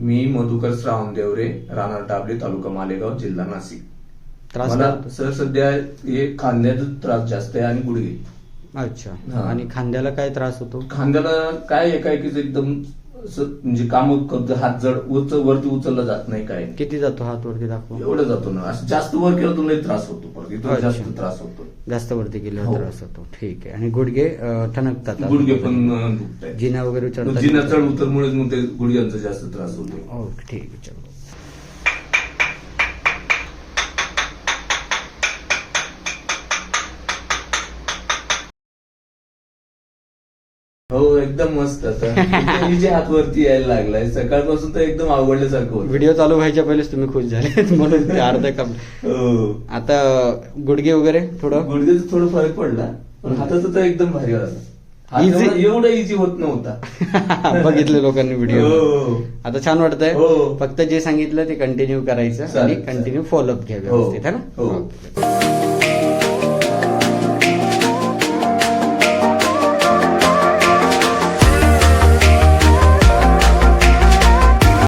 मी मधुकर श्रावणदेवरे राहणार टाबले तालुका मालेगाव जिल्हा नाशिक. त्रास मला काय? सर सध्या हे खांद्याचा त्रास जास्त आहे आणि गुडघे. अच्छा. हा. आणि खांद्याला काय त्रास होतो? खांद्याला काय एकाएकीच एकदम असं म्हणजे काम करतो हात जड उच वरती उचलला जात नाही काय. नाही. किती जातो हात वरती दाखवा? एवढं जातो ना. असं जास्त वर केलं तर लई त्रास होतो. इथून. जास्त त्रास होतो. जास्त वरती गेल्यावर हो. त्रास होतो. ठीक आहे. आणि गुडघे ठणकतात गुडघे पण. जिना वगैरे जिना चढ उतरमुळे मग ते गुडघ्यांचा जास्त त्रास होतो. ओके ठीक आहे. चलो. हो एकदम मस्त आता हात वरती यायला लागलाय सकाळपासून तर एकदम आवडल्यासारखं होतं व्हिडिओ चालू व्हायच्या पहिलेच तुम्ही खुश झाले म्हणून ते अर्धा कप हो आता गुडघे वगैरे थोडं गुडघ्याचा थोडा फरक पडला पण हाताचा तर एकदम भारी Easy. एवढा- इझी होत नव्हता बघितले लोकांनी व्हिडिओ हो. आता छान वाटतंय हो. फक्त जे सांगितलं ते कंटिन्यू करायचं आणि चालेल, कंटिन्यू फॉलोअप घ्या हो. व्यवस्थित है ना हो.